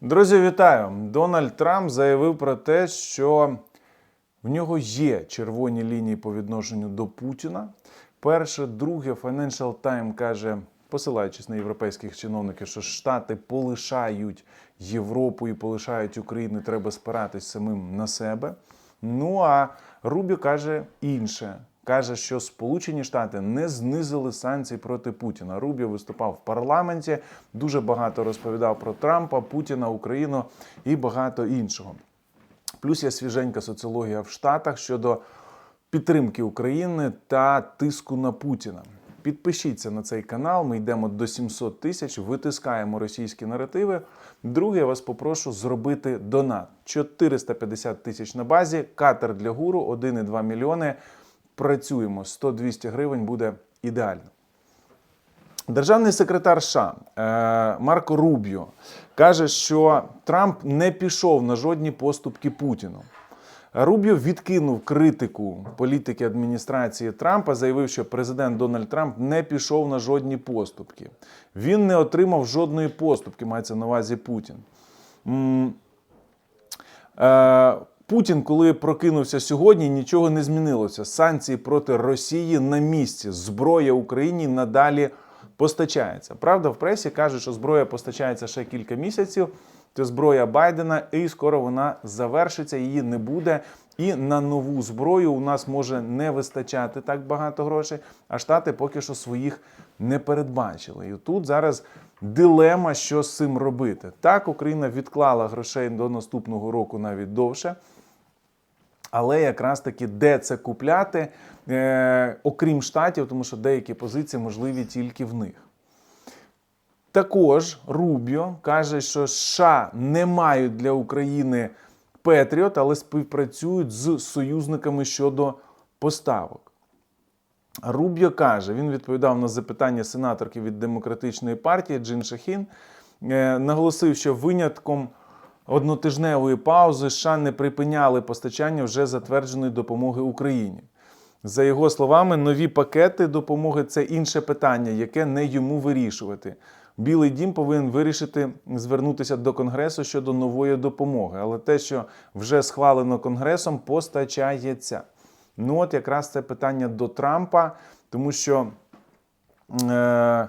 Друзі, вітаю! Дональд Трамп заявив про те, що в нього є червоні лінії по відношенню до Путіна. Перше, друге, Financial Times каже, посилаючись на європейських чиновників, що Штати полишають Європу і полишають Україну, треба спиратись самим на себе. Ну а Рубіо каже інше. Каже, що Сполучені Штати не знизили санкції проти Путіна. Рубіо виступав в парламенті, дуже багато розповідав про Трампа, Путіна, Україну і багато іншого. Плюс є свіженька соціологія в Штатах щодо підтримки України та тиску на Путіна. Підпишіться на цей канал. Ми йдемо до 700 тисяч, витискаємо російські наративи. Друге, я вас попрошу зробити донат 450 тисяч на базі. Катер для гуру 1,2 мільйони. Працюємо 100-200 гривень буде ідеально. Державний секретар США е, Марко Рубіо каже, що Трамп не пішов на жодні поступки Путіну. Рубіо відкинув критику політики адміністрації Трампа, заявив, що президент Дональд Трамп не пішов на жодні поступки. Він не отримав жодної поступки, мається на увазі Путін. Путін, коли прокинувся сьогодні, нічого не змінилося. Санкції проти Росії на місці. Зброя Україні надалі постачається. Правда, в пресі кажуть, що зброя постачається ще кілька місяців. Це зброя Байдена, і скоро вона завершиться, її не буде. І на нову зброю у нас може не вистачати так багато грошей, а штати поки що своїх не передбачили. І тут зараз дилема, що з цим робити. Так, Україна відклала грошей до наступного року навіть довше. Але якраз таки де це купляти, е, окрім штатів, тому що деякі позиції можливі тільки в них. Також Рубіо каже, що США не мають для України Петріот, але співпрацюють з союзниками щодо поставок. Рубіо каже, він відповідав на запитання сенаторки від демократичної партії Джин Шахін, е, наголосив, що винятком однотижневої паузи США не припиняли постачання вже затвердженої допомоги Україні. За його словами, нові пакети допомоги це інше питання, яке не йому вирішувати. Білий дім повинен вирішити звернутися до Конгресу щодо нової допомоги, але те, що вже схвалено Конгресом, постачається. Ну, от якраз це питання до Трампа, тому що е,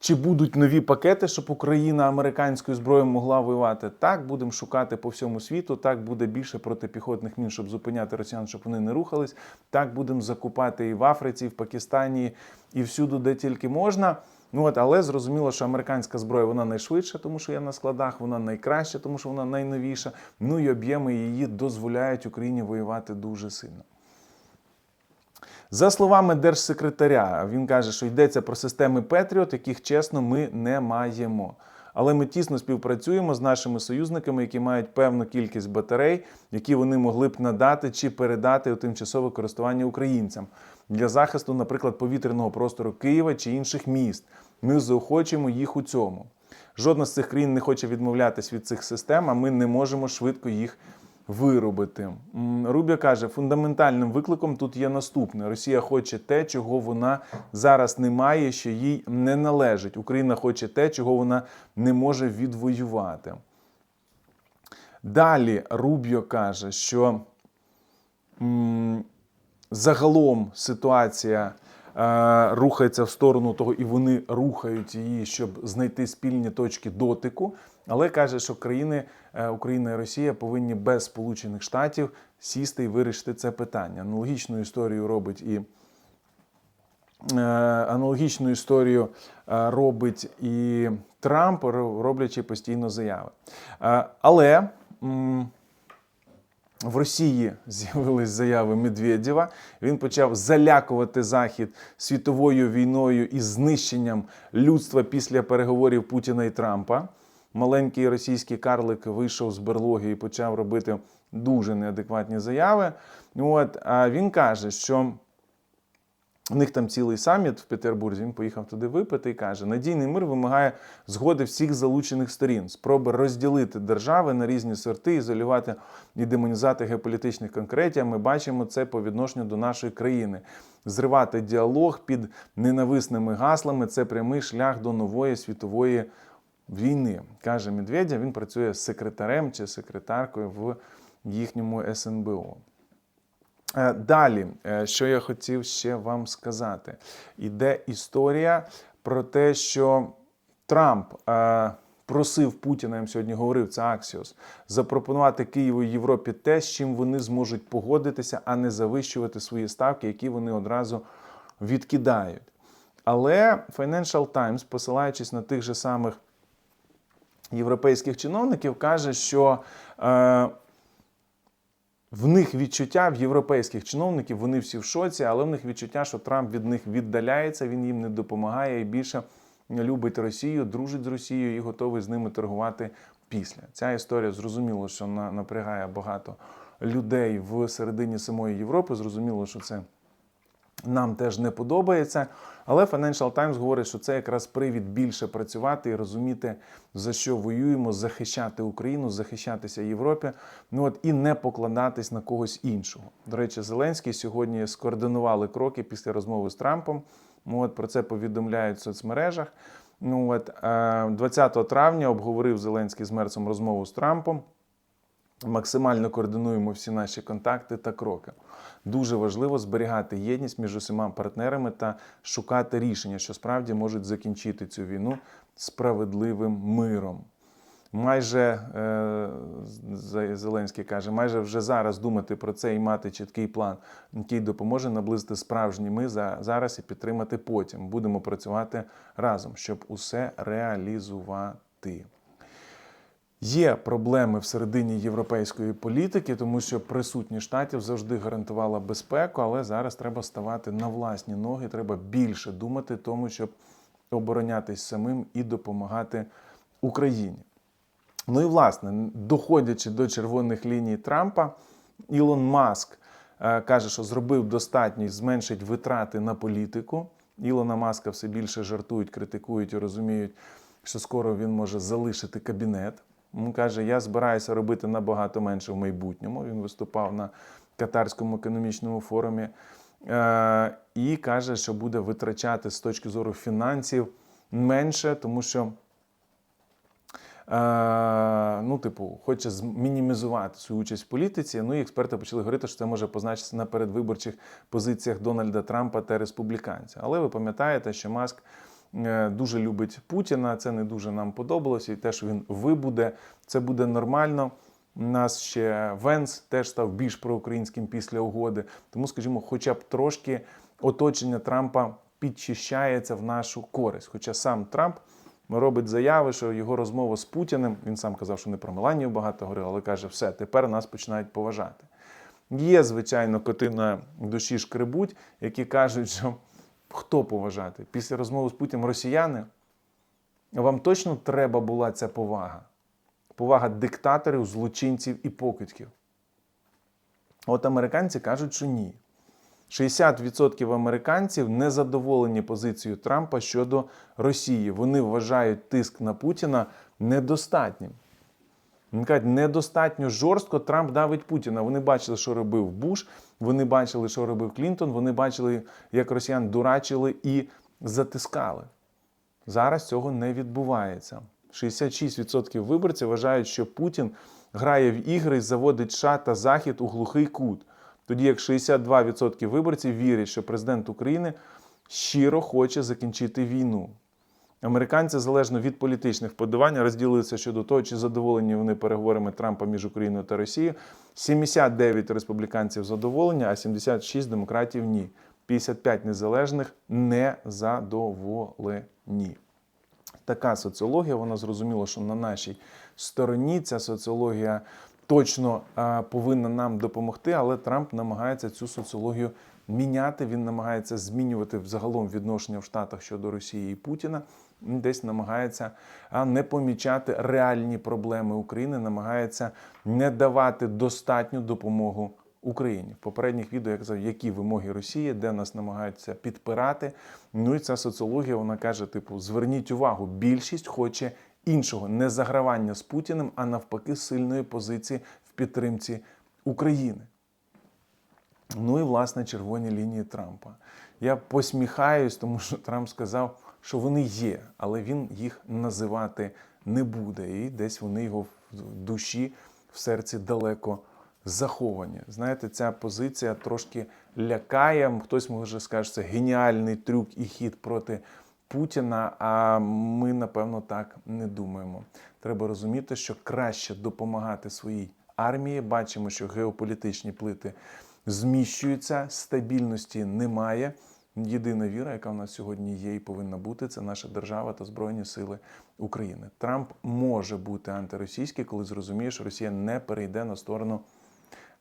чи будуть нові пакети, щоб Україна американською зброєю могла воювати? Так, будемо шукати по всьому світу. Так буде більше протипіхотних мін, щоб зупиняти росіян, щоб вони не рухались. Так будемо закупати і в Африці, і в Пакистані, і всюди, де тільки можна. Ну от, але зрозуміло, що американська зброя вона найшвидша, тому що є на складах, вона найкраща, тому що вона найновіша. Ну і об'єми її дозволяють Україні воювати дуже сильно. За словами держсекретаря, він каже, що йдеться про системи Петріот, яких чесно ми не маємо. Але ми тісно співпрацюємо з нашими союзниками, які мають певну кількість батарей, які вони могли б надати чи передати у тимчасове користування українцям для захисту, наприклад, повітряного простору Києва чи інших міст. Ми заохочуємо їх у цьому. Жодна з цих країн не хоче відмовлятись від цих систем, а ми не можемо швидко їх виробити. М, Рубіо каже, фундаментальним викликом тут є наступне: Росія хоче те, чого вона зараз не має, що їй не належить. Україна хоче те, чого вона не може відвоювати. Далі Рубіо каже, що м, загалом ситуація рухається в сторону того, і вони рухають її, щоб знайти спільні точки дотику. Але каже, що країни е, Україна і Росія повинні без Сполучених Штатів сісти і вирішити це питання. Аналогічну історію робить і е, аналогічну історію е, робить і Трамп, ро- роблячи постійно заяви. Е, Але в Росії з'явились заяви Медведєва. Він почав залякувати Захід світовою війною і знищенням людства після переговорів Путіна і Трампа. Маленький російський карлик вийшов з берлоги і почав робити дуже неадекватні заяви. От, а він каже, що у них там цілий саміт в Петербурзі. Він поїхав туди випити і каже: надійний мир вимагає згоди всіх залучених сторін, спроби розділити держави на різні сорти, ізолювати і демонізувати геополітичних конкретів. Ми бачимо це по відношенню до нашої країни. Зривати діалог під ненависними гаслами це прямий шлях до нової світової війни. Каже Медведєв, він працює секретарем чи секретаркою в їхньому СНБО. Е, Далі, е, що я хотів ще вам сказати, іде історія про те, що Трамп е, просив Путіна, я сьогодні говорив, це Аксіос, запропонувати Києву Європі те, з чим вони зможуть погодитися, а не завищувати свої ставки, які вони одразу відкидають. Але Financial Times, посилаючись на тих же самих європейських чиновників, каже, що в них відчуття в європейських чиновників, вони всі в шоці, але в них відчуття, що Трамп від них віддаляється, він їм не допомагає і більше любить Росію, дружить з Росією і готовий з ними торгувати після. Ця історія зрозуміло, що на- напрягає багато людей в середині самої Європи. Зрозуміло, що це нам теж не подобається. Але Financial Times говорить, що це якраз привід більше працювати і розуміти, за що воюємо, захищати Україну, захищатися Європі, ну от і не покладатись на когось іншого. До речі, Зеленський сьогодні скоординували кроки після розмови з Трампом. Ну, от про це повідомляють в соцмережах. Ну от е, 20 травня обговорив Зеленський з Мерцем розмову з Трампом. Максимально координуємо всі наші контакти та кроки. Дуже важливо зберігати єдність між усіма партнерами та шукати рішення, що справді можуть закінчити цю війну справедливим миром. Майже е, Зеленський каже, майже вже зараз думати про це і мати чіткий план, який допоможе наблизити справжній ми за зараз і підтримати потім. Будемо працювати разом, щоб усе реалізувати. Є проблеми всередині європейської політики, тому що присутність штатів завжди гарантувала безпеку, але зараз треба ставати на власні ноги. Треба більше думати тому, щоб оборонятись самим і допомагати Україні. Ну і власне, доходячи до червоних ліній Трампа, Ілон Маск е, каже, що зробив достатньо зменшить витрати на політику. Ілона Маска все більше жартують, критикують і розуміють, що скоро він може залишити кабінет. Він каже, я збираюся робити набагато менше в майбутньому. Він виступав на Катарському економічному форумі е, і каже, що буде витрачати з точки зору фінансів менше, тому що Е, ну, типу, хоче мінімізувати свою участь в політиці. Ну і експерти почали говорити, що це може позначитися на передвиборчих позиціях Дональда Трампа та республіканців. Але ви пам'ятаєте, що Маск дуже любить Путіна. Це не дуже нам подобалося, і те, що він вибуде, це буде нормально. У нас ще Венс теж став більш проукраїнським після угоди. Тому, скажімо, хоча б трошки оточення Трампа підчищається в нашу користь. Хоча сам Трамп робить заяви, що його розмова з Путіним, він сам казав, що не про Меланію багато говорив, але каже, все, тепер нас починають поважати. Є, звичайно, коти на душі шкребуть, які кажуть, що хто поважати? Після розмови з Путіним росіяни. Вам точно треба була ця повага? Повага диктаторів, злочинців і покидьків. От американці кажуть, що ні. 60% американців не задоволені позицією Трампа щодо Росії. Вони вважають тиск на Путіна недостатнім. Вони кажуть, недостатньо жорстко Трамп давить Путіна. Вони бачили, що робив Буш, вони бачили, що робив Клінтон, вони бачили, як росіян дурачили і затискали. Зараз цього не відбувається. 66% виборців вважають, що Путін грає в ігри і заводить США та Захід у глухий кут. Тоді як 62% виборців вірять, що президент України щиро хоче закінчити війну. Американці, залежно від політичних вподобань, розділилися щодо того, чи задоволені вони переговорами Трампа між Україною та Росією. 79 республіканців задоволені, а 76 демократів ні. 55 незалежних не задоволені. Така соціологія, вона зрозуміла, що на нашій стороні ця соціологія точно повинна нам допомогти, але Трамп намагається цю соціологію міняти. Він намагається змінювати взагалом відношення в Штатах щодо Росії і Путіна. Десь намагається не помічати реальні проблеми України, намагається не давати достатню допомогу Україні. В попередніх відео я казав, які вимоги Росії, де нас намагаються підпирати. Ну і ця соціологія вона каже: типу, зверніть увагу, більшість хоче іншого не загравання з Путіним, а навпаки, сильної позиції в підтримці України. Ну і власне червоні лінії Трампа. Я посміхаюсь, тому що Трамп сказав, що вони є, але він їх називати не буде. І десь вони його в душі, в серці далеко заховані. Знаєте, ця позиція трошки лякає. Хтось може скаже, це геніальний трюк і хід проти Путіна. А ми, напевно, так не думаємо. Треба розуміти, що краще допомагати своїй армії. Бачимо, що геополітичні плити зміщуються, стабільності немає. Єдина віра, яка в нас сьогодні є і повинна бути, це наша держава та Збройні Сили України. Трамп може бути антиросійський, коли зрозуміє, що Росія не перейде на сторону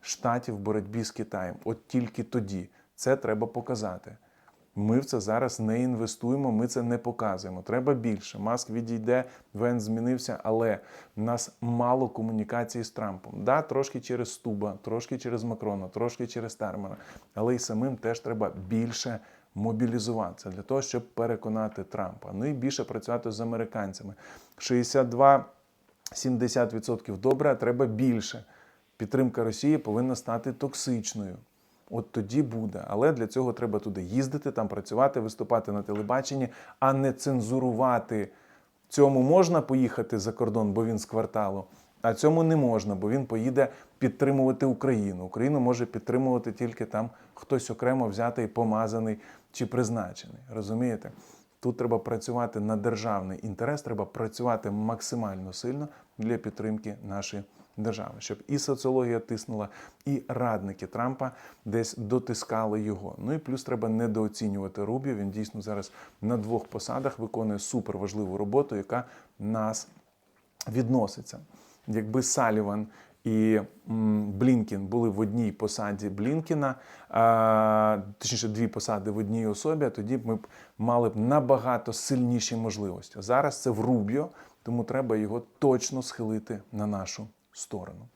штатів в боротьбі з Китаєм. От тільки тоді це треба показати. Ми в це зараз не інвестуємо, ми це не показуємо. Треба більше. Маск відійде, Вен змінився, але в нас мало комунікації з Трампом. Да, трошки через Стуба, трошки через Макрона, трошки через Термера. Але й самим теж треба більше мобілізуватися для того, щоб переконати Трампа. Ну і більше працювати з американцями. 62 70% добре, а треба більше. Підтримка Росії повинна стати токсичною. От тоді буде. Але для цього треба туди їздити, там працювати, виступати на телебаченні, а не цензурувати. Цьому можна поїхати за кордон, бо він з кварталу, а цьому не можна, бо він поїде підтримувати Україну. Україну може підтримувати тільки там хтось окремо взятий, помазаний чи призначений. Розумієте? Тут треба працювати на державний інтерес, треба працювати максимально сильно для підтримки нашої держави, щоб і соціологія тиснула, і радники Трампа десь дотискали його. Ну і плюс треба недооцінювати Рубі. Він дійсно зараз на двох посадах виконує суперважливу роботу, яка нас відноситься. Якби Саліван і Блінкін були в одній посаді Блінкіна, точніше, дві посади в одній особі, а тоді ми б мали б набагато сильніші можливості. Зараз це в Рубіо, тому треба його точно схилити на нашу сторону.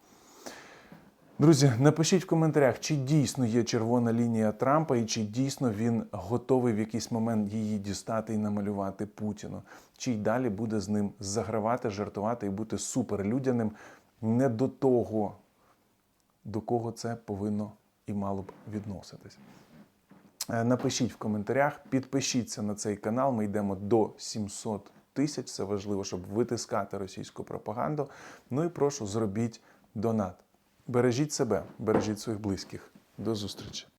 Друзі, напишіть в коментарях, чи дійсно є червона лінія Трампа, і чи дійсно він готовий в якийсь момент її дістати і намалювати Путіну, чи й далі буде з ним загравати, жартувати і бути суперлюдяним не до того, до кого це повинно і мало б відноситись. Е, Напишіть в коментарях, підпишіться на цей канал. Ми йдемо до 700 тисяч. Це важливо, щоб витискати російську пропаганду. Ну і прошу, зробіть донат. Бережіть себе, бережіть своїх близьких. До зустрічі!